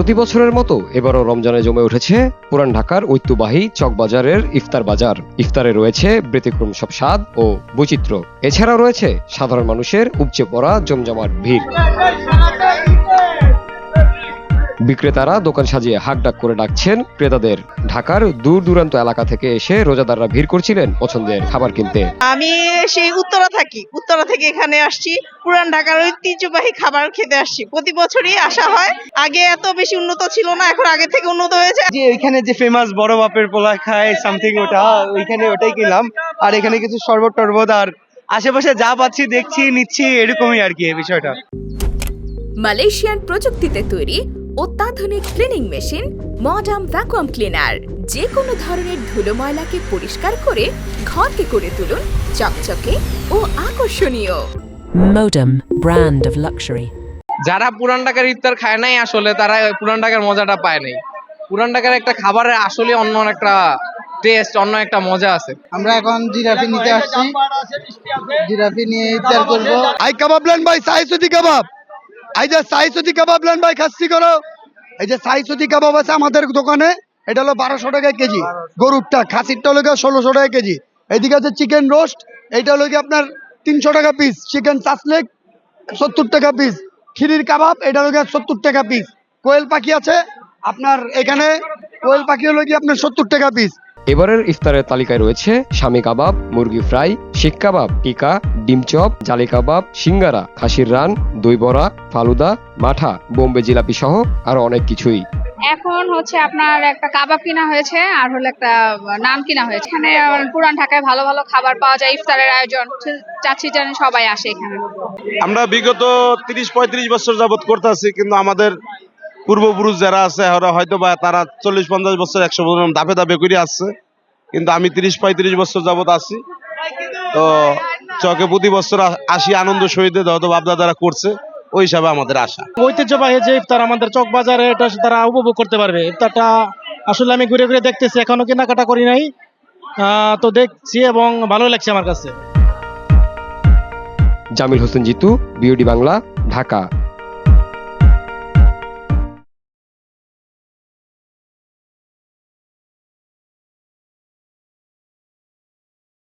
প্রতি বছরের মতো এবারও রমজানে জমে উঠেছে পুরান ঢাকার ঐতিহ্যবাহী চকবাজারের ইফতার বাজার। ইফতারে রয়েছে ব্যতিক্রম সব স্বাদ ও বৈচিত্র্য। এছাড়াও রয়েছে সাধারণ মানুষের উপচে পড়া জমজমাট ভিড়। বিক্রেতারা দোকান সাজিয়ে হাকডাক করে ডাকছেন ক্রেতাদের। ঢাকার দূর দূরান্ত এলাকা থেকে এসে রোজাদাররা ভিড় করছিলেন পছন্দের খাবার কিনতে। আমি সেই উত্তরা থাকি। উত্তরা থেকে এখানে আসছি। পুরান ঢাকার ঐতিহ্যবাহী খাবার খেতে আসছি। প্রতি বছরই আসা হয়। আগে এত বেশি উন্নত ছিল না এখন আগে থেকে উন্নত হয়েছে। যে ওইখানে যে ফেমাস বড় বাপের পোলা খায় সামথিং ওটা ওইখানে ওটাই কিনলাম। আর এখানে কিছু শরবত টরবত আর আশেপাশে যা পাচ্ছি দেখছি নিচ্ছি এরকমই আর কি এই বিষয়টা। মালয়েশিয়ান প্রযুক্তিতে তৈরি অত্যাধুনিক cleaning machine modern vacuum cleaner যে কোনো ধরনের ধুলো ময়লাকে পরিষ্কার করে ঘরকে করে তুলুন চকচকে ও আকর্ষণীয়। Modem, brand of luxury. যারা পুরান ঢাকার ইফতার খায় নাই আসলে তারা পুরান ঢাকার মজাটা পায় নাই। পুরান ঢাকার একটা খাবারের আসলে অন্য একটা টেস্ট অন্য একটা মজা আছে। আমরা এখন জিরাফি নিতে আসছি। জিরাফি নিয়ে ইফতার করব। আই কাবাব লেন ভাই সাইসুদি কাবাব। এই যে সাইসুদি কাবাব লেন ভাই, খাসি করো। এই যে সাইসুদি কাবাব আছে আমাদের দোকানে, এটা হলো বারোশো টাকা কেজি। গরুরটা, খাসিরটা হলো ষোলোশো টাকা কেজি। এদিকে আছে চিকেন রোস্ট, এইটা হলো আপনার তিনশো টাকা পিস চিকেন চাসলেক, সত্তর টাকা পিস খিরির কাবাব, এটা হলো সত্তর টাকা পিস কোয়েল পাখি আছে, আপনার এখানে কোয়েল পাখি হলো আপনার সত্তর টাকা পিস এবারের ইফতারের তালিকায় রয়েছে স্বামী কাবাব মুরগি ফ্রাই শিক কাবাব টিকা ডিম চপ জালি কাবাব সিঙ্গারা খাসির রান দই বড়া ফালুদা মাঠা বোম্বে জিলাপি সহ আরও অনেক কিছুই। এখন হচ্ছে আপনার একটা কাবাব কিনা হয়েছে আর হলো একটা নান কিনা হয়েছে। এখানে পুরান ঢাকায় ভালো ভালো খাবার পাওয়া যায় ইফতারের আয়োজন। চাচ্ছি জানি সবাই আসে এখানে। আমরা বিগত তিরিশ পঁয়ত্রিশ বছর যাবত করতেছি কিন্তু আমাদের পূর্বপুরুষ যারা আছে হয়তো বা তারা চল্লিশ পঞ্চাশ বছর একশো বছর দাপে দাপে করে আসছে। কিন্তু আমি তিরিশ পঁয়ত্রিশ বছর যাবত আছি। তো চকে প্রতি বছর আসি আনন্দ সহিত হয়তো বাপদাদারা করছে। ওই হিসাবে আমাদের আশা। ঐতিহ্যবাহী যে ইফতার আমাদের চক বাজারে এটা তারা উপভোগ করতে পারবে। ইফতারটা আসলে আমি ঘুরে ঘুরে দেখতেছি এখনও কেনাকাটা করি নাই। আহ, তো দেখছি এবং ভালো লাগছে আমার কাছে। জামিল হোসেন জিতু বিওডি বাংলা ঢাকা।